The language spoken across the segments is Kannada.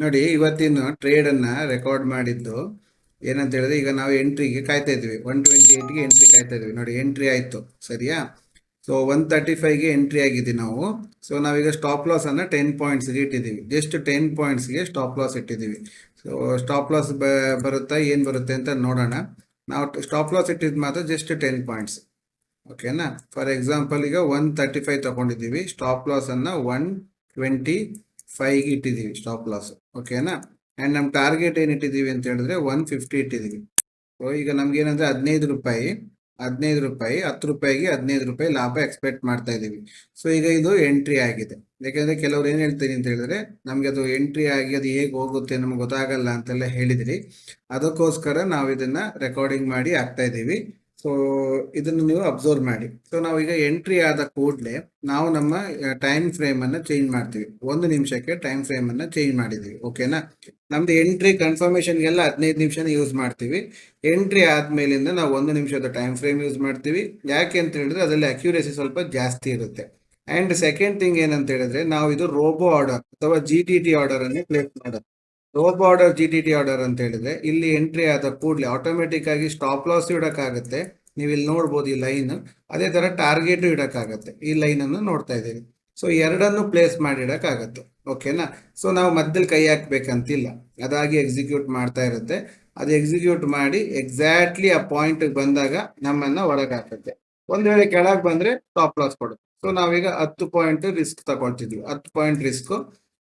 ನೋಡಿ ಇವತ್ತಿನ ಟ್ರೇಡ್ ಅನ್ನ ರೆಕಾರ್ಡ್ ಮಾಡಿದ್ದು ಏನಂತ ಹೇಳಿದ್ರೆ ಈಗ ನಾವು ಎಂಟ್ರಿಗೆ ಕಾಯ್ತಾ ಇದ್ವಿ ಒನ್ ಟ್ವೆಂಟಿ ಏಟ್ಗೆ ಎಂಟ್ರಿ ಕಾಯ್ತಾ ಇದ್ವಿ ನೋಡಿ ಎಂಟ್ರಿ ಆಯ್ತು. ಸರಿಯಾ? ಸೊ ಒನ್ ತರ್ಟಿ ಫೈವ್ಗೆ ಎಂಟ್ರಿ ಆಗಿದ್ದೀವಿ ನಾವು. ಸೊ ನಾವೀಗ ಸ್ಟಾಪ್ ಲಾಸ್ ಅನ್ನ ಟೆನ್ ಪಾಯಿಂಟ್ಸ್ಗೆ ಇಟ್ಟಿದ್ದೀವಿ. ಜಸ್ಟ್ ಟೆನ್ ಪಾಯಿಂಟ್ಸ್ಗೆ ಸ್ಟಾಪ್ ಲಾಸ್ ಇಟ್ಟಿದ್ದೀವಿ. ಸೊ ಸ್ಟಾಪ್ ಲಾಸ್ ಬರುತ್ತಾ, ಏನು ಬರುತ್ತೆ ಅಂತ ನೋಡೋಣ. ನಾವು ಸ್ಟಾಪ್ ಲಾಸ್ ಇಟ್ಟಿದ್ದು ಮಾತ್ರ ಜಸ್ಟ್ ಟೆನ್ ಪಾಯಿಂಟ್ಸ್ ಓಕೆನಾ? ಫಾರ್ ಎಕ್ಸಾಂಪಲ್ ಈಗ ಒನ್ ತರ್ಟಿ ಫೈವ್ ತಗೊಂಡಿದ್ದೀವಿ. ಸ್ಟಾಪ್ ಲಾಸ್ ಅನ್ನ ಒನ್ ಟ್ವೆಂಟಿ ಫೈವ್ಗೆ ಇಟ್ಟಿದ್ದೀವಿ ಸ್ಟಾಪ್ ಲಾಸ್ ಓಕೆನಾ ಆ್ಯಂಡ್ ನಮ್ಮ ಟಾರ್ಗೆಟ್ ಏನು ಇಟ್ಟಿದ್ದೀವಿ ಅಂತ ಹೇಳಿದ್ರೆ ಒನ್ ಫಿಫ್ಟಿ ಇಟ್ಟಿದ್ದೀವಿ. ಸೊ ಈಗ ನಮ್ಗೆ ಏನಂದ್ರೆ ಹದಿನೈದು ರೂಪಾಯಿ ಹದಿನೈದು ರೂಪಾಯಿ, ಹತ್ತು ರೂಪಾಯಿಗೆ ಹದಿನೈದು ರೂಪಾಯಿ ಲಾಭ ಎಕ್ಸ್ಪೆಕ್ಟ್ ಮಾಡ್ತಾ ಇದ್ದೀವಿ. ಸೊ ಈಗ ಇದು ಎಂಟ್ರಿ ಆಗಿದೆ. ಯಾಕೆಂದ್ರೆ ಕೆಲವ್ರು ಏನು ಹೇಳ್ತೀನಿ ಅಂತ ಹೇಳಿದ್ರೆ, ನಮಗೆ ಅದು ಎಂಟ್ರಿ ಆಗಿ ಅದು ಹೇಗೆ ಹೋಗುತ್ತೆ ನಮ್ಗೆ ಗೊತ್ತಾಗಲ್ಲ ಅಂತೆಲ್ಲ ಹೇಳಿದಿರಿ. ಅದಕ್ಕೋಸ್ಕರ ನಾವು ಇದನ್ನ ರೆಕಾರ್ಡಿಂಗ್ ಮಾಡಿ ಹಾಕ್ತಾ ಇದ್ದೀವಿ. ಸೊ ಇದನ್ನು ನೀವು ಅಬ್ಸರ್ವ್ ಮಾಡಿ. ಸೊ ನಾವೀಗ ಎಂಟ್ರಿ ಆದ ಕೂಡಲೇ ನಾವು ನಮ್ಮ ಟೈಮ್ ಫ್ರೇಮ್ ಅನ್ನ ಚೇಂಜ್ ಮಾಡ್ತೀವಿ. ಒಂದು ನಿಮಿಷಕ್ಕೆ ಟೈಮ್ ಫ್ರೇಮ್ ಅನ್ನ ಚೇಂಜ್ ಮಾಡಿದೀವಿ. ಓಕೆನಾ ನಮ್ದು ಎಂಟ್ರಿ ಕನ್ಫರ್ಮೇಶನ್ಗೆಲ್ಲ ಹದಿನೈದು ನಿಮಿಷನ ಯೂಸ್ ಮಾಡ್ತೀವಿ. ಎಂಟ್ರಿ ಆದ್ಮೇಲಿಂದ ನಾವು ಒಂದು ನಿಮಿಷದ ಟೈಮ್ ಫ್ರೇಮ್ ಯೂಸ್ ಮಾಡ್ತೀವಿ. ಯಾಕೆ ಅಂತ ಹೇಳಿದ್ರೆ ಅದರಲ್ಲಿ ಅಕ್ಯುರೇಸಿ ಸ್ವಲ್ಪ ಜಾಸ್ತಿ ಇರುತ್ತೆ. ಅಂಡ್ ಸೆಕೆಂಡ್ ಥಿಂಗ್ ಏನಂತ ಹೇಳಿದ್ರೆ ನಾವು ಇದು ರೋಬೋ ಆರ್ಡರ್ ಅಥವಾ ಜಿ ಟಿ ಟಿ ಆರ್ಡರ್ ಅನ್ನು ಪ್ಲೇಸ್ ಮಾಡೋದು. Robo order G T T order ಅಂತ ಹೇಳಿದ್ರೆ, ಇಲ್ಲಿ ಎಂಟ್ರಿ ಆದ ಕೂಡಲೇ ಆಟೋಮೆಟಿಕ್ ಆಗಿ ಸ್ಟಾಪ್ ಲಾಸ್ ಇಡೋಕ್ಕಾಗುತ್ತೆ. ನೀವು ಇಲ್ಲಿ ನೋಡ್ಬೋದು ಈ ಲೈನ್ ಅದೇ ಥರ ಟಾರ್ಗೆಟ್ ಇಡೋಕ್ಕಾಗತ್ತೆ. ಈ ಲೈನ್ ಅನ್ನು ನೋಡ್ತಾ ಇದ್ದೀವಿ ಸೊ ಎರಡನ್ನು ಪ್ಲೇಸ್ ಮಾಡಿ ಇಡಕ್ಕಾಗತ್ತೆ. ಓಕೆನಾ ಸೊ ನಾವು ಮಧ್ಯದಲ್ಲಿ ಕೈ ಹಾಕ್ಬೇಕಂತಿಲ್ಲ. ಅದಾಗಿ ಎಕ್ಸಿಕ್ಯೂಟ್ ಮಾಡ್ತಾ ಇರುತ್ತೆ. ಅದು ಎಕ್ಸಿಕ್ಯೂಟ್ ಮಾಡಿ ಎಕ್ಸಾಕ್ಟ್ಲಿ ಆ ಪಾಯಿಂಟ್ ಬಂದಾಗ ನಮ್ಮನ್ನ ಹೊರಗೆ ಹಾಕುತ್ತೆ ಒಂದ್ ವೇಳೆ ಕೆಳಗೆ ಬಂದ್ರೆ ಟಾಪ್ ಲಾಸ್ ಕೊಡುತ್ತೆ. ಸೊ ನಾವೀಗ ಹತ್ತು ಪಾಯಿಂಟ್ ರಿಸ್ಕ್ ತಗೊಳ್ತಿದ್ವಿ. ಹತ್ತು point risk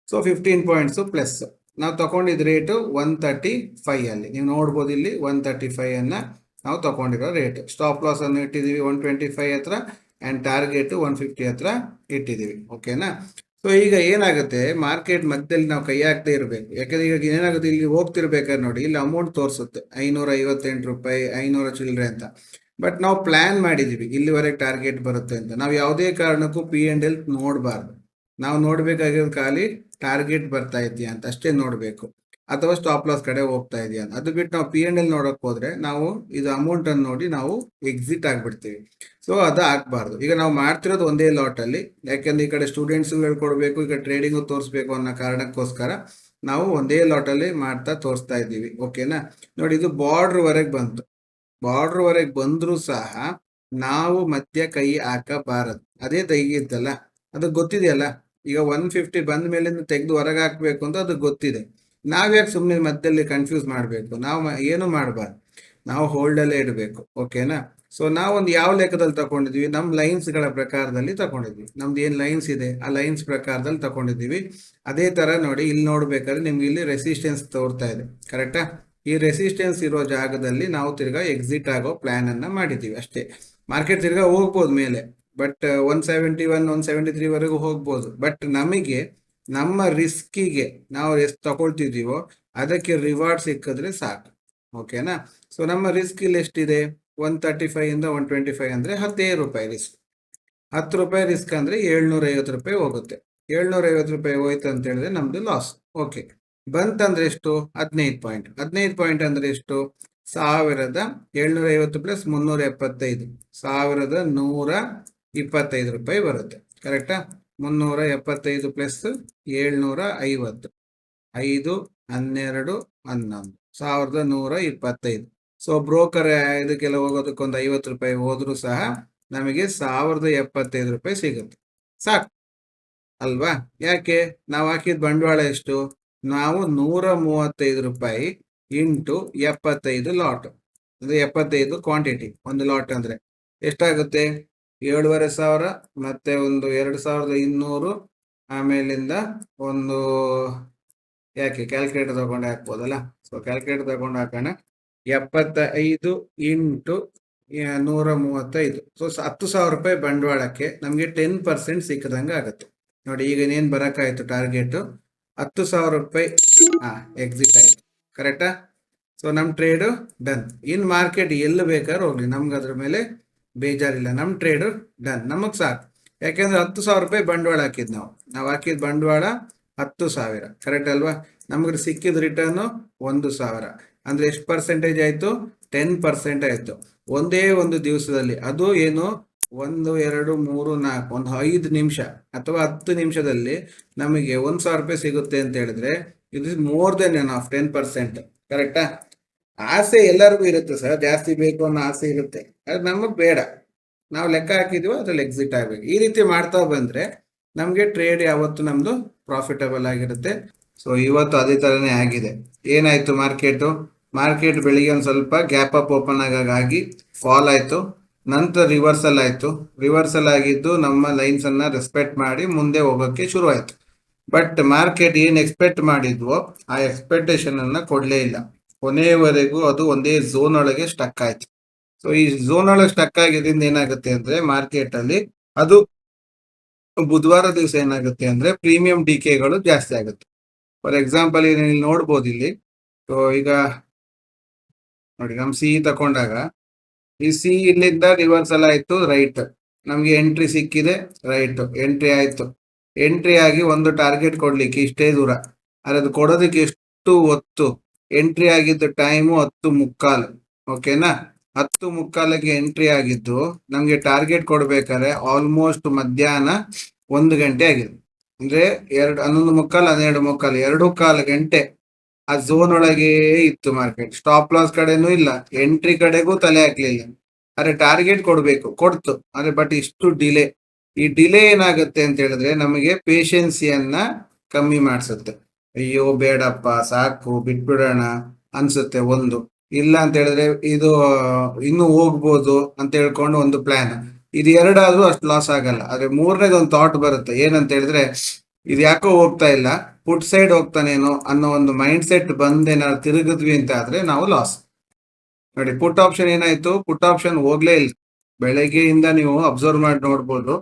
so fifteen points plus ನಾವು ತಗೊಂಡಿದ್ದ ರೇಟು ಒನ್ ತರ್ಟಿ ಫೈವ್ ಅಲ್ಲಿ. ನೀವು ನೋಡ್ಬೋದು ಇಲ್ಲಿ ಒನ್ ತರ್ಟಿ ಫೈವ್ ಅನ್ನ ನಾವು ತಗೊಂಡಿರೋ ರೇಟ್ ಸ್ಟಾಪ್ ಲಾಸ್ ಅನ್ನು ಇಟ್ಟಿದ್ದೀವಿ ಒನ್ ಟ್ವೆಂಟಿ ಫೈವ್ ಹತ್ರ ಆ್ಯಂಡ್ ಟಾರ್ಗೆಟ್ ಒನ್ ಫಿಫ್ಟಿ ಹತ್ರ ಇಟ್ಟಿದ್ದೀವಿ. ಓಕೆನಾ ಸೊ ಈಗ ಏನಾಗುತ್ತೆ? ಮಾರ್ಕೆಟ್ ಮಧ್ಯದಲ್ಲಿ ನಾವು ಕೈ ಹಾಕ್ದೇ ಇರಬೇಕು. ಯಾಕಂದ್ರೆ ಈಗ ಏನಾಗುತ್ತೆ? ಇಲ್ಲಿ ಹೋಗ್ತಿರ್ಬೇಕಾದ್ರೆ ನೋಡಿ, ಇಲ್ಲಿ ಅಮೌಂಟ್ ತೋರಿಸುತ್ತೆ. ಐನೂರ ಐವತ್ತೆಂಟು ರೂಪಾಯಿ, ಐನೂರ ಚಿಲ್ಲರೆ ಅಂತ. ಬಟ್ ನಾವು ಪ್ಲ್ಯಾನ್ ಮಾಡಿದ್ದೀವಿ. ಇಲ್ಲಿವರೆಗೆ ಟಾರ್ಗೆಟ್ ಬರುತ್ತೆ ಅಂತ. ನಾವು ಯಾವುದೇ ಕಾರಣಕ್ಕೂ ಪಿ ಅಂಡ್ ಎಲ್ ನೋಡಬಾರ್ದು. ನಾವು ನೋಡ್ಬೇಕಾಗಿರೋದು ಖಾಲಿ ಟಾರ್ಗೆಟ್ ಬರ್ತಾ ಇದೆಯಾ ಅಂತ ಅಷ್ಟೇ ನೋಡಬೇಕು. ಅಥವಾ ಸ್ಟಾಪ್ ಲಾಸ್ ಕಡೆ ಹೋಗ್ತಾ ಇದೆಯಾ ಅದು ಬಿಟ್ಟು ನಾವು ಪಿ ಎನ್ ಎಲ್ ನೋಡಕ್ ಹೋದ್ರೆ ನಾವು ಇದು ಅಮೌಂಟ್ ಅನ್ನು ನೋಡಿ ನಾವು ಎಕ್ಸಿಟ್ ಆಗ್ಬಿಡ್ತೀವಿ. ಸೊ ಅದು ಆಗ್ಬಾರ್ದು. ಈಗ ನಾವು ಮಾಡ್ತಿರೋದು ಒಂದೇ ಲಾಟ್ ಅಲ್ಲಿ. ಯಾಕೆಂದ್ರೆ ಈ ಕಡೆ ಸ್ಟೂಡೆಂಟ್ಸ್ ಹೇಳ್ಕೊಡ್ಬೇಕು ಈಗ ಟ್ರೇಡಿಂಗು ತೋರಿಸ್ಬೇಕು ಅನ್ನೋ ಕಾರಣಕ್ಕೋಸ್ಕರ ನಾವು ಒಂದೇ ಲಾಟ್ ಅಲ್ಲಿ ಮಾಡ್ತಾ ತೋರಿಸ್ತಾ ಇದ್ದೀವಿ. ಓಕೆನಾ ನೋಡಿ, ಇದು ಬಾರ್ಡ್ರ್ ವರೆಗೆ ಬಂತು. ಬಾರ್ಡ್ರ್ ವರೆಗೆ ಬಂದ್ರೂ ಸಹ ನಾವು ಮಧ್ಯ ಕೈ ಹಾಕಬಾರದು. ಅದೇ ತೆಗಿಯುತ್ತಲ್ಲ. ಅದು ಗೊತ್ತಿದೆಯಲ್ಲ? ಈಗ ಒನ್ ಫಿಫ್ಟಿ ಬಂದ ಮೇಲಿಂದ ತೆಗೆದು ಹೊರಗೆ ಹಾಕ್ಬೇಕು ಅಂತ ಅದು ಗೊತ್ತಿದೆ. ನಾವ್ಯಾಕೆ ಸುಮ್ಮನೆ ಮಧ್ಯದಲ್ಲಿ ಕನ್ಫ್ಯೂಸ್ ಮಾಡಬೇಕು? ನಾವು ಏನು ಮಾಡಬಾರ್ದು? ನಾವು ಹೋಲ್ಡಲ್ಲೇ ಇಡಬೇಕು ಓಕೆನಾ ಸೊ ನಾವೊಂದು ಯಾವ ಲೆಕ್ಕದಲ್ಲಿ ತಗೊಂಡಿದ್ವಿ ನಮ್ಮ ಲೈನ್ಸ್ಗಳ ಪ್ರಕಾರದಲ್ಲಿ ತಗೊಂಡಿದ್ವಿ ನಮ್ದು ಏನು ಲೈನ್ಸ್ ಇದೆ? ಆ ಲೈನ್ಸ್ ಪ್ರಕಾರದಲ್ಲಿ ತಗೊಂಡಿದ್ದೀವಿ ಅದೇ ತರ ನೋಡಿ, ಇಲ್ಲಿ ನೋಡ್ಬೇಕಾದ್ರೆ ನಿಮ್ಗೆ ಇಲ್ಲಿ ರೆಸಿಸ್ಟೆನ್ಸ್ ತೋರ್ತಾ ಇದೆ. ಕರೆಕ್ಟಾ ಈ ರೆಸಿಸ್ಟೆನ್ಸ್ ಇರೋ ಜಾಗದಲ್ಲಿ ನಾವು ತಿರ್ಗಾ ಎಕ್ಸಿಟ್ ಆಗೋ ಪ್ಲಾನ್ ಅನ್ನ ಮಾಡಿದ್ದೀವಿ ಅಷ್ಟೇ. ಮಾರ್ಕೆಟ್ ತಿರ್ಗಾ ಹೋಗ್ಬೋದು ಮೇಲೆ. But one seventy one one seventy three ವರೆಗೂ ಹೋಗ್ಬೋದು. ಬಟ್ ನಮಗೆ, ನಮ್ಮ ರಿಸ್ಕಿಗೆ ನಾವು ಎಷ್ಟು ತಗೊಳ್ತಿದ್ದೀವೋ ಅದಕ್ಕೆ ರಿವಾರ್ಡ್ ಸಿಕ್ಕಿದ್ರೆ ಸಾಕು. ಓಕೆನಾ ಸೊ ನಮ್ಮ ರಿಸ್ಕ್ ಇಲ್ಲಿ ಎಷ್ಟಿದೆ? ಒನ್ ತರ್ಟಿ ಫೈವ್ ಇಂದ ಒನ್ ಟ್ವೆಂಟಿ ಫೈವ್ ಅಂದ್ರೆ ಹತ್ತೈದು ರೂಪಾಯಿ ರಿಸ್ಕ್. ಹತ್ತು ರೂಪಾಯಿ ರಿಸ್ಕ್ ಅಂದ್ರೆ ಏಳ್ನೂರ ಐವತ್ತು ರೂಪಾಯಿ ಹೋಗುತ್ತೆ. ಏಳ್ನೂರ ಐವತ್ತು ರೂಪಾಯಿ ಹೋಯ್ತು ಅಂತ ಹೇಳಿದ್ರೆ ನಮ್ದು ಲಾಸ್ ಓಕೆ ಬಂತಂದ್ರೆ ಎಷ್ಟು? ಹದಿನೈದು ಪಾಯಿಂಟ್ ಹದಿನೈದು ಪಾಯಿಂಟ್ ಅಂದ್ರೆ ಎಷ್ಟು? ಸಾವಿರದ ಏಳ್ನೂರ ಐವತ್ತು ಪ್ಲಸ್ ಮುನ್ನೂರ ಎಪ್ಪತ್ತೈದು. ಸಾವಿರದ ನೂರ ಇಪ್ಪತ್ತೈದು ರೂಪಾಯಿ ಬರುತ್ತೆ. ಕರೆಕ್ಟಾ ಮುನ್ನೂರ ಎಪ್ಪತ್ತೈದು ಪ್ಲಸ್ ಏಳ್ನೂರ ಐವತ್ತು. ಐದು, ಹನ್ನೆರಡು, ಹನ್ನೊಂದು. ಸಾವಿರದ ನೂರ ಇಪ್ಪತ್ತೈದು. ಸೊ ಬ್ರೋಕರ್ ಇದಕ್ಕೆಲ್ಲ ಹೋಗೋದಕ್ಕೊಂದು ಐವತ್ತು ರೂಪಾಯಿ ಹೋದ್ರೂ ಸಹ ನಮಗೆ ಸಾವಿರದ ಎಪ್ಪತ್ತೈದು ರೂಪಾಯಿ ಸಿಗುತ್ತೆ. ಸಾಕು. ಅಲ್ವಾ? ಯಾಕೆ? ನಾವು ಹಾಕಿದ ಬಂಡವಾಳ ಎಷ್ಟು? ನಾವು ನೂರ ಮೂವತ್ತೈದು ರೂಪಾಯಿ ಇಂಟು ಎಪ್ಪತ್ತೈದು ಲಾಟ್. ಅಂದ್ರೆ ಎಪ್ಪತ್ತೈದು ಕ್ವಾಂಟಿಟಿ ಒಂದು ಲಾಟ್ ಅಂದ್ರೆ ಎಷ್ಟಾಗುತ್ತೆ? ಏಳುವರೆ ಸಾವಿರ, ಮತ್ತೆ ಒಂದು ಎರಡು ಸಾವಿರದ ಇನ್ನೂರು, ಆಮೇಲಿಂದ ಒಂದು ಯಾಕೆ ಕ್ಯಾಲ್ಕುಲೇಟರ್ ತಗೊಂಡು ಹಾಕ್ಬೋದಲ್ಲ? ಸೊ ಕ್ಯಾಲ್ಕುಲೇಟರ್ ತಗೊಂಡು ಹಾಕೋಣ. ಎಪ್ಪತ್ತ ಐದು ಇಂಟು ನೂರ ಮೂವತ್ತೈದು. ಸೊ, ಹತ್ತು ಸಾವಿರ ರೂಪಾಯಿ ಬಂಡವಾಳಕ್ಕೆ ನಮಗೆ ಟೆನ್ ಪರ್ಸೆಂಟ್ ಸಿಕ್ಕದಂಗೆ ಆಗುತ್ತೆ. ನೋಡಿ, ಈಗ ಏನು ಬರೋಕ್ಕಾಯ್ತು ಟಾರ್ಗೆಟು ಹತ್ತು ಸಾವಿರ ರೂಪಾಯಿ ಹಾಂ ಎಕ್ಸಿಟ್ ಆಯಿತು. ಕರೆಕ್ಟಾ ಸೊ ನಮ್ಮ ಟ್ರೇಡು ಡನ್ ಇನ್ ಮಾರ್ಕೆಟ್ ಎಲ್ಲಿ ಬೇಕಾದ್ರೂ ಹೋಗಲಿ. ನಮ್ಗೆ ಅದ್ರ ಮೇಲೆ ಬೇಜಾರಿಲ್ಲ. ನಮ್ಮ ಟ್ರೇಡು ಡನ್ ನಮಗೆ ಸಾಕು. ಯಾಕೆಂದ್ರೆ ಹತ್ತು ಸಾವಿರ ರೂಪಾಯಿ ಬಂಡವಾಳ ಹಾಕಿದ್ ನಾವು. ನಾವು ಹಾಕಿದ ಬಂಡವಾಳ ಹತ್ತು ಸಾವಿರ. ಕರೆಕ್ಟ್ ಅಲ್ವಾ? ನಮಗೆ ಸಿಕ್ಕಿದ ರಿಟರ್ನು ಒಂದು ಸಾವಿರ. ಅಂದ್ರೆ ಎಷ್ಟು ಪರ್ಸೆಂಟೇಜ್ ಆಯ್ತು? ಟೆನ್ ಪರ್ಸೆಂಟ್ ಆಯ್ತು. ಒಂದೇ ಒಂದು ದಿವಸದಲ್ಲಿ. ಅದು ಏನು? ಒಂದು, ಎರಡು, ಮೂರು, ನಾಲ್ಕು, ಒಂದು ಐದು ನಿಮಿಷ ಅಥವಾ ಹತ್ತು ನಿಮಿಷದಲ್ಲಿ ನಮಗೆ ಒಂದು ಸಾವಿರ ರೂಪಾಯಿ ಸಿಗುತ್ತೆ ಅಂತ ಹೇಳಿದ್ರೆ ಇದು more than an of ten percent ಕರೆಕ್ಟಾ ಆಸೆ ಎಲ್ಲರಿಗೂ ಇರುತ್ತೆ ಸರ್, ಜಾಸ್ತಿ ಬೇಕು ಅನ್ನೋ ಆಸೆ ಇರುತ್ತೆ. ಅದು ನಮಗೆ ಬೇಡ. ನಾವು ಲೆಕ್ಕ ಹಾಕಿದೀವೋ ಅದ್ರಲ್ಲಿ ಎಕ್ಸಿಟ್ ಆಗಬೇಕು. ಈ ರೀತಿ ಮಾಡ್ತಾ ಬಂದ್ರೆ ನಮಗೆ ಟ್ರೇಡ್ ಯಾವತ್ತು ನಮ್ದು ಪ್ರಾಫಿಟಬಲ್ ಆಗಿರುತ್ತೆ. ಸೊ ಇವತ್ತು ಅದೇ ಥರನೇ ಆಗಿದೆ. ಏನಾಯ್ತು ಮಾರ್ಕೆಟು ಮಾರ್ಕೆಟ್ ಬೆಳಿಗ್ಗೆ ಒಂದು ಸ್ವಲ್ಪ ಗ್ಯಾಪ್ ಅಪ್ ಓಪನ್ ಆಗಾಗಿ ಫಾಲ್ ಆಯಿತು. ನಂತರ ರಿವರ್ಸಲ್ ಆಯಿತು. ರಿವರ್ಸಲ್ ಆಗಿದ್ದು ನಮ್ಮ ಲೈನ್ಸ್ ಅನ್ನು ರೆಸ್ಪೆಕ್ಟ್ ಮಾಡಿ ಮುಂದೆ ಹೋಗೋಕ್ಕೆ ಶುರುವಾಯಿತು ಬಟ್ ಮಾರ್ಕೆಟ್ ಏನು ಎಕ್ಸ್ಪೆಕ್ಟ್ ಮಾಡಿದ್ವೋ ಆ ಎಕ್ಸ್ಪೆಕ್ಟೇಷನ್ ಅನ್ನ ಕೊಡ್ಲೇ ಇಲ್ಲ. ಕೊನೆಯವರೆಗೂ ಅದು ಒಂದೇ ಝೋನ್ ಒಳಗೆ ಸ್ಟಕ್ ಆಯ್ತು. ಸೊ ಈ ಝೋನ್ ಒಳಗೆ ಸ್ಟಕ್ ಆಗಿದ್ರಿಂದ ಏನಾಗುತ್ತೆ ಅಂದ್ರೆ ಮಾರ್ಕೆಟ್ ಅಲ್ಲಿ ಅದು ಬುಧವಾರ ದಿವಸ ಏನಾಗುತ್ತೆ ಅಂದ್ರೆ ಪ್ರೀಮಿಯಂ ಡಿಕೆಗಳು ಜಾಸ್ತಿ ಆಗುತ್ತೆ. ಫಾರ್ ಎಕ್ಸಾಂಪಲ್ ಇಲ್ಲಿ ನೋಡ್ಬೋದು ಇಲ್ಲಿ. ಸೊ ಈಗ ನೋಡಿ, ನಮ್ ಸಿ ತಕೊಂಡಾಗ, ಈ ಸಿ ಇಲ್ಲಿಂದ ರಿವರ್ಸಲ್ ಆಯ್ತು ರೈಟ್ ನಮ್ಗೆ ಎಂಟ್ರಿ ಸಿಕ್ಕಿದೆ ರೈಟ್ ಎಂಟ್ರಿ ಆಯ್ತು. ಎಂಟ್ರಿ ಆಗಿ ಒಂದು ಟಾರ್ಗೆಟ್ ಕೊಡ್ಲಿಕ್ಕೆ ಇಷ್ಟೇ ದೂರ. ಆದ್ರೆ ಅದು ಕೊಡೋದಕ್ಕೆ ಎಷ್ಟು ಹೊತ್ತು? ಎಂಟ್ರಿ ಆಗಿದ್ದು ಟೈಮು ಹತ್ತು ಮುಕ್ಕಾಲು ಓಕೆನಾ ಹತ್ತು ಮುಕ್ಕಾಲಿಗೆ ಎಂಟ್ರಿ ಆಗಿದ್ದು ನಮಗೆ ಟಾರ್ಗೆಟ್ ಕೊಡ್ಬೇಕಾದ್ರೆ ಆಲ್ಮೋಸ್ಟ್ ಮಧ್ಯಾಹ್ನ ಒಂದು ಗಂಟೆ ಆಗಿದೆ. ಅಂದ್ರೆ ಎರಡು, ಹನ್ನೊಂದು ಮುಕ್ಕಾಲು, ಹನ್ನೆರಡು ಮುಕ್ಕಾಲು, ಎರಡು ಕಾಲು ಗಂಟೆ ಆ ಝೋನ್ ಒಳಗೆ ಇತ್ತು ಮಾರ್ಕೆಟ್ ಸ್ಟಾಪ್ ಲಾಸ್ ಕಡೆನೂ ಇಲ್ಲ ಎಂಟ್ರಿ ಕಡೆಗೂ ತಲೆ ಹಾಕ್ಲಿಲ್ಲ. ಆದ್ರೆ ಟಾರ್ಗೆಟ್ ಕೊಡಬೇಕು, ಕೊಡ್ತು. ಆದ್ರೆ ಬಟ್ ಇಷ್ಟು ಡಿಲೇ ಈ ಡಿಲೇ ಏನಾಗುತ್ತೆ ಅಂತ ಹೇಳಿದ್ರೆ ನಮಗೆ ಪೇಷನ್ಸಿಯನ್ನ ಕಮ್ಮಿ ಮಾಡಿಸುತ್ತೆ. ಅಯ್ಯೋ, ಬೇಡಪ್ಪ, ಸಾಕು, ಬಿಟ್ಬಿಡೋಣ ಅನ್ಸುತ್ತೆ ಒಂದು. ಇಲ್ಲ ಅಂತ ಹೇಳಿದ್ರೆ ಇದು, ಇನ್ನು ಹೋಗ್ಬೋದು ಅಂತ ಹೇಳ್ಕೊಂಡು ಒಂದು ಪ್ಲಾನ್ ಇದು ಎರಡಾದ್ರೂ ಅಷ್ಟು ಲಾಸ್ ಆಗಲ್ಲ. ಆದ್ರೆ ಮೂರನೇದು ಒಂದು ಥಾಟ್ ಬರುತ್ತೆ. ಏನಂತ ಹೇಳಿದ್ರೆ, ಇದು ಯಾಕೋ ಹೋಗ್ತಾ ಇಲ್ಲ ಪುಟ್ ಸೈಡ್ ಹೋಗ್ತಾನೇನೋ ಅನ್ನೋ ಒಂದು ಮೈಂಡ್ ಸೆಟ್ ಬಂದೇನಾದ್ರು ತಿರುಗಿದ್ವಿ ಅಂತ ಆದ್ರೆ ನಾವು ಲಾಸ್ ನೋಡಿ ಪುಟ್ ಆಪ್ಷನ್ ಏನಾಯ್ತು? ಪುಟ್ ಆಪ್ಷನ್ ಹೋಗ್ಲೇ ಇಲ್ಲ. ಬೆಳಗ್ಗೆಯಿಂದ ನೀವು ಅಬ್ಸರ್ವ್ ಮಾಡಿ ನೋಡ್ಬೋದು.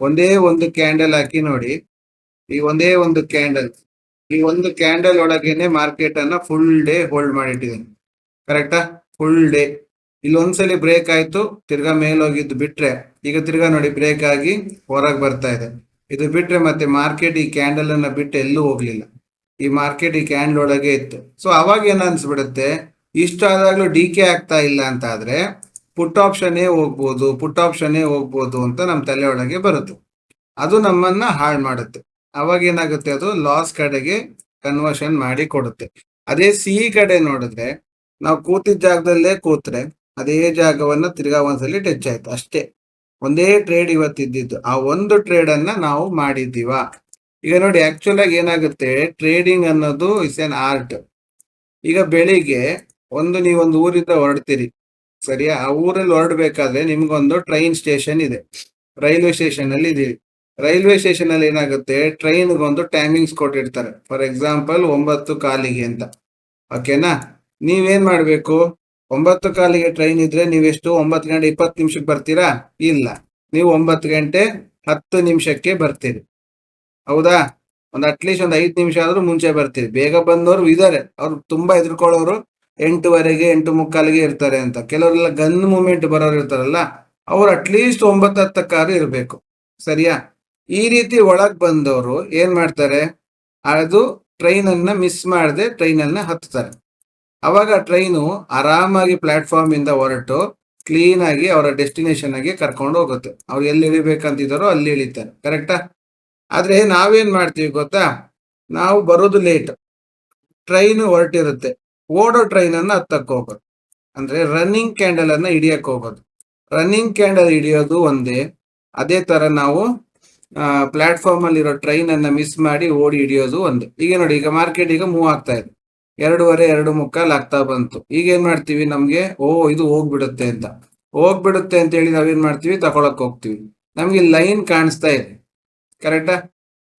ಒಂದೇ ಒಂದು ಕ್ಯಾಂಡಲ್ ಹಾಕಿ ನೋಡಿ. ಈ ಒಂದೇ ಒಂದು ಕ್ಯಾಂಡಲ್ ಈ ಒಂದು ಕ್ಯಾಂಡಲ್ ಒಳಗೇನೆ ಮಾರ್ಕೆಟ್ ಅನ್ನ ಫುಲ್ ಡೇ ಹೋಲ್ಡ್ ಮಾಡಿಟ್ಟಿದ್ದೀನಿ. ಕರೆಕ್ಟಾ ಫುಲ್ ಡೇ ಇಲ್ಲೊಂದ್ಸಲಿ ಬ್ರೇಕ್ ಆಯ್ತು, ತಿರ್ಗಾ ಮೇಲ್ ಹೋಗಿದ್ದು ಬಿಟ್ರೆ, ಈಗ ತಿರ್ಗಾ ನೋಡಿ ಬ್ರೇಕ್ ಆಗಿ ಹೊರಗೆ ಬರ್ತಾ ಇದೆ. ಇದು ಬಿಟ್ರೆ ಮತ್ತೆ ಮಾರ್ಕೆಟ್ ಈ ಕ್ಯಾಂಡಲ್ ಅನ್ನ ಬಿಟ್ಟು ಎಲ್ಲೂ ಹೋಗ್ಲಿಲ್ಲ. ಈ ಮಾರ್ಕೆಟ್ ಈ ಕ್ಯಾಂಡಲ್ ಒಳಗೆ ಇತ್ತು. ಸೊ ಅವಾಗ ಏನ ಅನ್ಸ್ಬಿಡುತ್ತೆ? ಇಷ್ಟ ಆದಾಗ್ಲೂ ಡಿ ಕೆ ಆಗ್ತಾ ಇಲ್ಲ ಅಂತ ಆದ್ರೆ ಪುಟ್ ಆಪ್ಷನ್ನೇ ಹೋಗ್ಬೋದು ಪುಟ್ ಆಪ್ಷನ್ನೇ ಹೋಗ್ಬೋದು ಅಂತ ನಮ್ಮ ತಲೆ ಒಳಗೆ ಬರುತ್ತೆ. ಅದು ನಮ್ಮನ್ನ ಹಾಳು ಮಾಡುತ್ತೆ. ಅವಾಗ ಏನಾಗುತ್ತೆ ಅದು ಲಾಸ್ ಕಡೆಗೆ ಕನ್ವರ್ಷನ್ ಮಾಡಿ ಕೊಡುತ್ತೆ. ಅದೇ ಸಿಹಿ ಕಡೆ ನೋಡಿದ್ರೆ ನಾವು ಕೂತಿದ್ದ ಜಾಗದಲ್ಲೇ ಕೂತ್ರೆ ಅದೇ ಜಾಗವನ್ನ ತಿರ್ಗಾ ಒಂದ್ಸಲಿ ಟಚ್ ಆಯ್ತು. ಅಷ್ಟೇ. ಒಂದೇ ಟ್ರೇಡ್ ಇವತ್ತಿದ್ದಿದ್ದು. ಆ ಒಂದು ಟ್ರೇಡ್ ಅನ್ನ ನಾವು ಮಾಡಿದ್ದೀವ. ಈಗ ನೋಡಿ ಆಕ್ಚುಲ್ ಆಗಿ ಏನಾಗುತ್ತೆ? ಟ್ರೇಡಿಂಗ್ ಅನ್ನೋದು ಇಸ್ ಎನ್ ಆರ್ಟ್ ಈಗ ಬೆಳಿಗ್ಗೆ ಒಂದು ನೀವೊಂದು ಊರಿಂದ ಹೊರಡ್ತೀರಿ. ಸರಿಯಾ? ಆ ಊರಲ್ಲಿ ಹೊರಡ್ಬೇಕಾದ್ರೆ ನಿಮ್ಗೊಂದು ಟ್ರೈನ್ ಸ್ಟೇಷನ್ ಇದೆ. ರೈಲ್ವೆ ಸ್ಟೇಷನ್ ಅಲ್ಲಿ ಇದೀವಿ ರೈಲ್ವೆ ಸ್ಟೇಷನ್ ಅಲ್ಲಿ ಏನಾಗುತ್ತೆ? ಟ್ರೈನ್ ಒಂದು ಟೈಮಿಂಗ್ಸ್ ಕೊಟ್ಟಿರ್ತಾರೆ ಫಾರ್ ಎಕ್ಸಾಂಪಲ್ ಒಂಬತ್ತು ಕಾಲಿಗೆ ಅಂತ. ಓಕೆನಾ ನೀವೇನ್ ಮಾಡ್ಬೇಕು? ಒಂಬತ್ತು ಕಾಲಿಗೆ ಟ್ರೈನ್ ಇದ್ರೆ ನೀವೆಷ್ಟು? ಒಂಬತ್ತು ಗಂಟೆ ಇಪ್ಪತ್ತು ನಿಮಿಷಕ್ಕೆ ಬರ್ತೀರಾ? ಇಲ್ಲ. ನೀವು ಒಂಬತ್ತು ಗಂಟೆ ಹತ್ತು ನಿಮಿಷಕ್ಕೆ ಬರ್ತೀರಿ. ಹೌದಾ? ಒಂದ್ ಅಟ್ಲೀಸ್ಟ್ ಒಂದ್ ಐದು ನಿಮಿಷ ಆದ್ರೂ ಮುಂಚೆ ಬರ್ತೀರಿ. ಬೇಗ ಬಂದವರು ಇದ್ದಾರೆ ಅವ್ರು ತುಂಬಾ ಎದುರ್ಕೊಳ್ಳೋರು ಎಂಟುವರೆಗೆ, ಎಂಟು ಮುಕ್ಕಾಲಿಗೆ ಇರ್ತಾರೆ ಅಂತ. ಕೆಲವರೆಲ್ಲ ಗನ್ ಮೂಮೆಂಟ್ ಬರೋರು ಇರ್ತಾರಲ್ಲ, ಅವ್ರು ಅಟ್ಲೀಸ್ಟ್ ಒಂಬತ್ತು ಹತ್ತಕ್ಕಾದ್ರೂ ಇರಬೇಕು. ಸರಿಯಾ? ಈ ರೀತಿ ಒಳಗ್ ಬಂದವರು ಏನ್ ಮಾಡ್ತಾರೆ? ಅದು ಟ್ರೈನ್ ಅನ್ನ ಮಿಸ್ ಮಾಡದೆ ಟ್ರೈನ್ ಅನ್ನ ಹತ್ತಾರೆ. ಅವಾಗ ಟ್ರೈನು ಆರಾಮಾಗಿ ಪ್ಲಾಟ್ಫಾರ್ಮ್ ಇಂದ ಹೊರಟು ಕ್ಲೀನ್ ಆಗಿ ಅವರ ಡೆಸ್ಟಿನೇಷನ್ ಆಗಿ ಕರ್ಕೊಂಡು ಹೋಗುತ್ತೆ. ಅವ್ರು ಎಲ್ಲಿ ಇಳಿಬೇಕಂತಿದಾರೋ ಅಲ್ಲಿ ಇಳಿತಾರೆ ಕರೆಕ್ಟಾ? ಆದ್ರೆ ನಾವೇನ್ ಮಾಡ್ತೀವಿ ಗೊತ್ತಾ? ನಾವು ಬರೋದು ಲೇಟ್. ಟ್ರೈನ್ ಹೊರಟಿರುತ್ತೆ. ಓಡೋ ಟ್ರೈನ್ ಅನ್ನ ಹತ್ತಕ್ಕೆ ಹೋಗೋದು. ಅಂದ್ರೆ ರನ್ನಿಂಗ್ ಕ್ಯಾಂಡಲ್ ಅನ್ನ ಹಿಡಿಯಕ್ ಹೋಗೋದು. ರನ್ನಿಂಗ್ ಕ್ಯಾಂಡಲ್ ಹಿಡಿಯೋದು ಒಂದೇ. ಅದೇ ತರ ನಾವು ಪ್ಲಾಟ್ಫಾರ್ಮ್ ಅಲ್ಲಿರೋ ಟ್ರೈನ್ ಅನ್ನ ಮಿಸ್ ಮಾಡಿ ಓಡಿ ಹಿಡಿಯೋದು ಒಂದು. ಈಗ ನೋಡಿ, ಈಗ ಮಾರ್ಕೆಟ್ ಈಗ ಮೂವ್ ಆಗ್ತಾ ಇದೆ. ಎರಡೂವರೆ, ಎರಡು ಮುಕ್ಕಾಲ್ ಆಗ್ತಾ ಬಂತು. ಈಗ ಏನ್ ಮಾಡ್ತೀವಿ ನಮ್ಗೆ? ಓ, ಇದು ಹೋಗ್ಬಿಡುತ್ತೆ ಅಂತ. ಹೋಗ್ಬಿಡುತ್ತೆ ಅಂತ ಹೇಳಿ ನಾವೇನ್ ಮಾಡ್ತೀವಿ? ತಗೊಳಕ್ ಹೋಗ್ತೀವಿ. ನಮ್ಗೆ ಲೈನ್ ಕಾಣಿಸ್ತಾ ಇದೆ. ಕರೆಕ್ಟಾ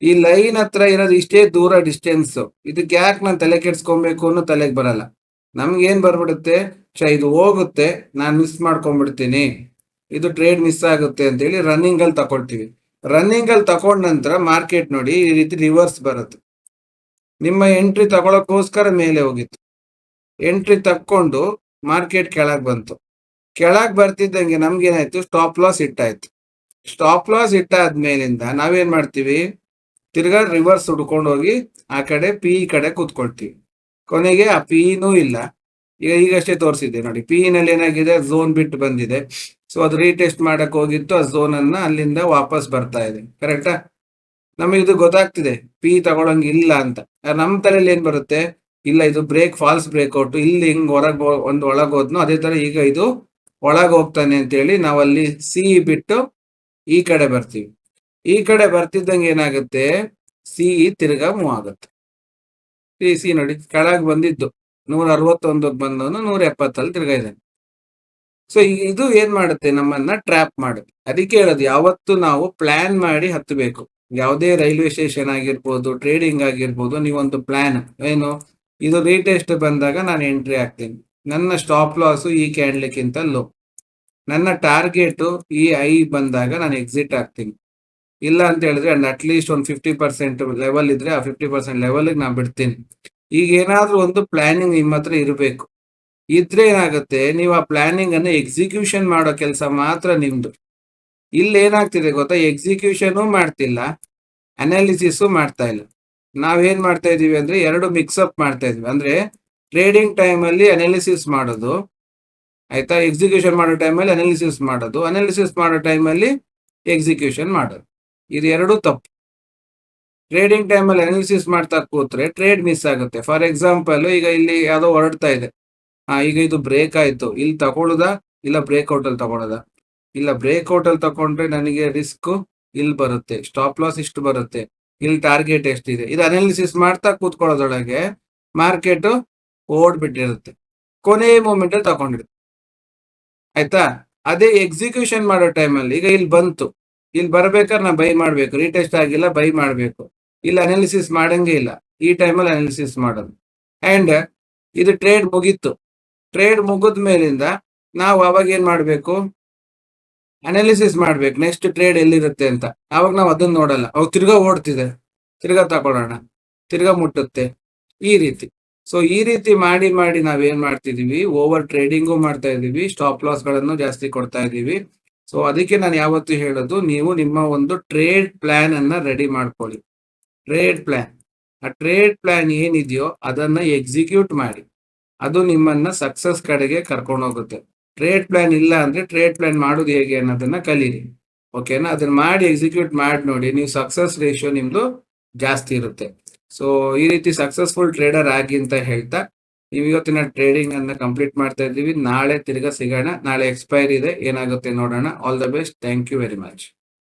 ಈ ಲೈನ್ ಹತ್ರ ಇರೋದು ಇಷ್ಟೇ ದೂರ ಡಿಸ್ಟೆನ್ಸ್ ಇದಕ್ಕೆ ಯಾಕೆ ನಾನು ತಲೆ ಕೆಡ್ಸ್ಕೊಬೇಕು ಅನ್ನೋ ತಲೆಗೆ ಬರಲ್ಲ. ನಮ್ಗೆ ಏನ್ ಬರ್ಬಿಡುತ್ತೆ? ಛ, ಇದು ಹೋಗುತ್ತೆ. ನಾನು ಮಿಸ್ ಮಾಡ್ಕೊಂಡ್ಬಿಡ್ತೀನಿ. ಇದು ಟ್ರೇಡ್ ಮಿಸ್ ಆಗುತ್ತೆ ಅಂತ ಹೇಳಿ ರನ್ನಿಂಗ್ ಅಲ್ಲಿ ತಗೊಳ್ತೀವಿ. ರನ್ನಿಂಗ್ ಅಲ್ಲಿ ತಗೊಂಡ ನಂತರ ಮಾರ್ಕೆಟ್ ನೋಡಿ ಈ ರೀತಿ ರಿವರ್ಸ್ ಬರುತ್ತೆ. ನಿಮ್ಮ ಎಂಟ್ರಿ ತಗೊಳಕ್ಕೋಸ್ಕರ ಮೇಲೆ ಹೋಗಿತ್ತು. ಎಂಟ್ರಿ ತಕ್ಕೊಂಡು ಮಾರ್ಕೆಟ್ ಕೆಳಗೆ ಬಂತು. ಕೆಳಗೆ ಬರ್ತಿದ್ದಂಗೆ ನಮ್ಗೇನಾಯ್ತು? ಸ್ಟಾಪ್ ಲಾಸ್ ಇಟ್ಟಾಯ್ತು. ಸ್ಟಾಪ್ ಲಾಸ್ ಇಟ್ಟಾದ್ಮೇಲಿಂದ ನಾವೇನ್ ಮಾಡ್ತೀವಿ? ತಿರ್ಗಾ ರಿವರ್ಸ್ ಹುಡ್ಕೊಂಡು ಹೋಗಿ ಆ ಕಡೆ ಪಿ ಕಡೆ ಕೂತ್ಕೊಳ್ತೀವಿ. ಕೊನೆಗೆ ಆ ಪಿನೂ ಇಲ್ಲ. ಈಗ ಈಗಷ್ಟೇ ತೋರಿಸಿದ್ದೆ ನೋಡಿ. ಪಿ ನಲ್ಲಿ ಏನಾಗಿದೆ? ಝೋನ್ ಬಿಟ್ಟು ಬಂದಿದೆ. ಸೊ ಅದು ರೀಟೆಸ್ಟ್ ಮಾಡಕ್ ಹೋಗಿತ್ತು, ಆ ಝೋನ್ ಅನ್ನ ಅಲ್ಲಿಂದ ವಾಪಸ್ ಬರ್ತಾ ಇದೆ. ಕರೆಕ್ಟಾ ನಮಗೆ ಇದು ಗೊತ್ತಾಗ್ತಿದೆ ಪಿ ತಗೊಳಂಗ್ ಇಲ್ಲ ಅಂತ. ನಮ್ಮ ನಮ್ ತಲೆಯಲ್ಲಿ ಏನ್ ಬರುತ್ತೆ? ಇಲ್ಲ, ಇದು ಬ್ರೇಕ್ ಫಾಲ್ಸ್ ಬ್ರೇಕ್ಔಟ್ ಇಲ್ಲಿ ಹಿಂಗ್ ಹೊರಗ್ ಒಂದು ಹೋದ್ನು, ಅದೇ ತರ ಈಗ ಇದು ಒಳಗ್ ಹೋಗ್ತಾನೆ ಅಂತ ಹೇಳಿ ನಾವಲ್ಲಿ ಸಿ ಬಿಟ್ಟು ಈ ಕಡೆ ಬರ್ತೀವಿ. ಈ ಕಡೆ ಬರ್ತಿದ್ದಂಗೆ ಏನಾಗುತ್ತೆ? ಸಿ ತಿರ್ಗಾ ಮೂವ್ ಆಗುತ್ತೆ. ಸಿ ಸಿ ನೋಡಿ, ಕೆಳಗ್ ಬಂದಿದ್ದು ನೂರ ಅರವತ್ತೊಂದಕ್ಕೆ ಬಂದವನು ನೂರ ಎಪ್ಪತ್ತಲ್ಲಿ ತಿರ್ಗಾ ಇದ್ದಾನೆ. ಸೊ ಇದು ಏನ್ ಮಾಡುತ್ತೆ? ನಮ್ಮನ್ನ ಟ್ರ್ಯಾಪ್ ಮಾಡುತ್ತೆ. ಅದಕ್ಕೆ ಹೇಳೋದು, ಯಾವತ್ತು ನಾವು ಪ್ಲಾನ್ ಮಾಡಿ ಹತ್ತಬೇಕು ಯಾವುದೇ ರೈಲ್ವೆ ಸ್ಟೇಷನ್ ಆಗಿರ್ಬೋದು ಟ್ರೇಡಿಂಗ್ ಆಗಿರ್ಬೋದು, ನೀವೊಂದು ಪ್ಲಾನ್ ಏನು? ಇದು ರೀಟೆಸ್ಟ್ ಬಂದಾಗ ನಾನು ಎಂಟ್ರಿ ಆಗ್ತೀನಿ ನನ್ನ ಸ್ಟಾಪ್ ಲಾಸ್ ಈ ಕ್ಯಾಂಡ್ಲಿಕ್ಕಿಂತ ಲೋ ನನ್ನ ಟಾರ್ಗೆಟ್ ಈ ಐ ಬಂದಾಗ ನಾನು ಎಕ್ಸಿಟ್ ಆಗ್ತೀನಿ ಇಲ್ಲ ಅಂತ ಹೇಳಿದ್ರೆ ಅಂಡ್ ಅಟ್ಲೀಸ್ಟ್ ಒಂದು ಫಿಫ್ಟಿ ಪರ್ಸೆಂಟ್ ಲೆವೆಲ್ ಇದ್ರೆ ಆ ಫಿಫ್ಟಿ ಪರ್ಸೆಂಟ್ ಲೆವೆಲ್ಗೆ ನಾನು ಬಿಡ್ತೀನಿ. ಈಗ ಏನಾದ್ರೂ ಒಂದು ಪ್ಲಾನಿಂಗ್ ನಿಮ್ಮ ಹತ್ರ ಇರಬೇಕು. ಇದ್ರೆ ಏನಾಗುತ್ತೆ? ನೀವು ಆ ಪ್ಲಾನಿಂಗ್ ಅನ್ನು ಎಕ್ಸಿಕ್ಯೂಷನ್ ಮಾಡೋ ಕೆಲಸ ಮಾತ್ರ ನಿಮ್ದು. ಇಲ್ಲಿ ಏನಾಗ್ತಿದೆ ಗೊತ್ತಾ? ಎಕ್ಸಿಕ್ಯೂಷನು ಮಾಡ್ತಿಲ್ಲ ಅನಾಲಿಸಿಸ್ ಮಾಡ್ತಾ ಇಲ್ಲ. ನಾವೇನ್ ಮಾಡ್ತಾ ಇದೀವಿ ಅಂದ್ರೆ ಎರಡು ಮಿಕ್ಸಪ್ ಮಾಡ್ತಾ ಇದೀವಿ. ಅಂದ್ರೆ ಟ್ರೇಡಿಂಗ್ ಟೈಮ್ ಅಲ್ಲಿ ಅನಾಲಿಸಿಸ್ ಮಾಡೋದು, ಆಯ್ತಾ? ಎಕ್ಸಿಕ್ಯೂಷನ್ ಮಾಡೋ ಟೈಮಲ್ಲಿ ಅನಾಲಿಸಿಸ್ ಮಾಡೋದು ಅನಾಲಿಸಿಸ್ ಮಾಡೋ ಟೈಮಲ್ಲಿ ಎಕ್ಸಿಕ್ಯೂಷನ್ ಮಾಡೋದು. ಇದು ಎರಡು ತಪ್ಪು. ಟ್ರೇಡಿಂಗ್ ಟೈಮಲ್ಲಿ ಅನಾಲಿಸಿಸ್ ಮಾಡ್ತಾ ಕೂತ್ರೆ ಟ್ರೇಡ್ ಮಿಸ್ ಆಗುತ್ತೆ. ಫಾರ್ ಎಕ್ಸಾಂಪಲ್ ಈಗ ಇಲ್ಲಿ ಯಾವುದೋ ಹೊರಡ್ತಾ ಇದೆ. ಹಾ ಈಗ ಇದು ಬ್ರೇಕ್ ಆಯ್ತು. ಇಲ್ಲಿ ತಗೊಳುದ? ಇಲ್ಲ ಬ್ರೇಕ್ಔಟ್ ಅಲ್ಲಿ ತಗೊಳದ? ಇಲ್ಲ ಬ್ರೇಕ್ಔಟ್ ಅಲ್ಲಿ ತಗೊಂಡ್ರೆ ನನಗೆ ರಿಸ್ಕ್ ಇಲ್ಲಿ ಬರುತ್ತೆ. ಸ್ಟಾಪ್ ಲಾಸ್ ಇಷ್ಟು ಬರುತ್ತೆ. ಇಲ್ಲಿ ಟಾರ್ಗೆಟ್ ಎಷ್ಟಿದೆ? ಇದು ಅನಾಲಿಸಿಸ್ ಮಾಡ್ತಾ ಕೂತ್ಕೊಳ್ಳೋದೊಳಗೆ ಮಾರ್ಕೆಟ್ ಓಡ್ಬಿಟ್ಟಿರುತ್ತೆ. ಕೊನೆ ಮೂಮೆಂಟ್ ಅಲ್ಲಿ ತಗೊಂಡಿರುತ್ತೆ. ಆಯ್ತಾ? ಅದೇ ಎಕ್ಸಿಕ್ಯೂಷನ್ ಮಾಡೋ ಟೈಮಲ್ಲಿ ಈಗ ಇಲ್ಲಿ ಬಂತು. ಇಲ್ಲಿ ಬರ್ಬೇಕಾದ್ರೆ ನಾ ಬೈ ಮಾಡ್ಬೇಕು. ರೀಟೆಸ್ಟ್ ಆಗಿಲ್ಲ ಬೈ ಮಾಡ್ಬೇಕು. ಇಲ್ಲಿ ಅನಾಲಿಸಿಸ್ ಮಾಡಂಗೆ ಇಲ್ಲ. ಈ ಟೈಮಲ್ಲಿ ಅನಾಲಿಸಿಸ್ ಮಾಡೋದು. ಅಂಡ್ ಇದು ಟ್ರೇಡ್ ಮುಗೀತು. ಟ್ರೇಡ್ ಮುಗಿದ ಮೇಲಿಂದ ನಾವು ಅವಾಗ ಏನ್ ಮಾಡ್ಬೇಕು? ಅನಾಲಿಸಿಸ್ ಮಾಡ್ಬೇಕು. ನೆಕ್ಸ್ಟ್ ಟ್ರೇಡ್ ಎಲ್ಲಿರುತ್ತೆ ಅಂತ. ಅವಾಗ ನಾವು ಅದನ್ನ ನೋಡಲ್ಲ. ಅವಾಗ ತಿರ್ಗಾ ಓಡ್ತಿದೆ. ತಿರ್ಗಾ ತಗೊಳ್ಳೋಣ. ತಿರ್ಗಾ ಮುಟ್ಟುತ್ತೆ. ಈ ರೀತಿ. ಸೊ ಈ ರೀತಿ ಮಾಡಿ ಮಾಡಿ ನಾವೇನ್ ಮಾಡ್ತಿದೀವಿ? ಓವರ್ ಟ್ರೇಡಿಂಗು ಮಾಡ್ತಾ ಇದೀವಿ. ಸ್ಟಾಪ್ ಲಾಸ್ಗಳನ್ನು ಜಾಸ್ತಿ ಕೊಡ್ತಾ ಇದೀವಿ. ಸೊ ಅದಕ್ಕೆ ನಾನು ಯಾವತ್ತು ಹೇಳೋದು, ನೀವು ನಿಮ್ಮ ಒಂದು ಟ್ರೇಡ್ ಪ್ಲಾನ್ ಅನ್ನ ರೆಡಿ ಮಾಡ್ಕೊಳ್ಳಿ. ಟ್ರೇಡ್ ಪ್ಲಾನ್ ಆ ಟ್ರೇಡ್ ಪ್ಲಾನ್ ಏನಿದೆಯೋ ಅದನ್ನ ಎಕ್ಸಿಕ್ಯೂಟ್ ಮಾಡಿ. ಅದು ನಿಮ್ಮನ್ನ ಸಕ್ಸಸ್ ಕಡೆಗೆ ಕರ್ಕೊಂಡು ಹೋಗುತ್ತೆ. ಟ್ರೇಡ್ ಪ್ಲಾನ್ ಇಲ್ಲ ಅಂದ್ರೆ ಟ್ರೇಡ್ ಪ್ಲಾನ್ ಮಾಡೋದು ಹೇಗೆ ಅನ್ನೋದನ್ನ ಕಲೀರಿ. ಓಕೆನಾ ಅದನ್ನ ಮಾಡಿ ಎಕ್ಸಿಕ್ಯೂಟ್ ಮಾಡಿ ನೋಡಿ, ನೀವು ಸಕ್ಸಸ್ ರೇಷಿಯೋ ನಿಮ್ದು ಜಾಸ್ತಿ ಇರುತ್ತೆ. ಸೊ ಈ ರೀತಿ ಸಕ್ಸಸ್ಫುಲ್ ಟ್ರೇಡರ್ ಆಗಿ ಅಂತ ಹೇಳ್ತಾ, ನೀವು ಇವತ್ತಿನ ಟ್ರೇಡಿಂಗ್ ಅನ್ನ ಕಂಪ್ಲೀಟ್ ಮಾಡ್ತಾ ಇದ್ದೀವಿ. ನಾಳೆ ತಿರ್ಗಾ ಸಿಗೋಣ. ನಾಳೆ ಎಕ್ಸ್ಪೈರ್ ಇದೆ. ಏನಾಗುತ್ತೆ ನೋಡೋಣ. All the best thank you very much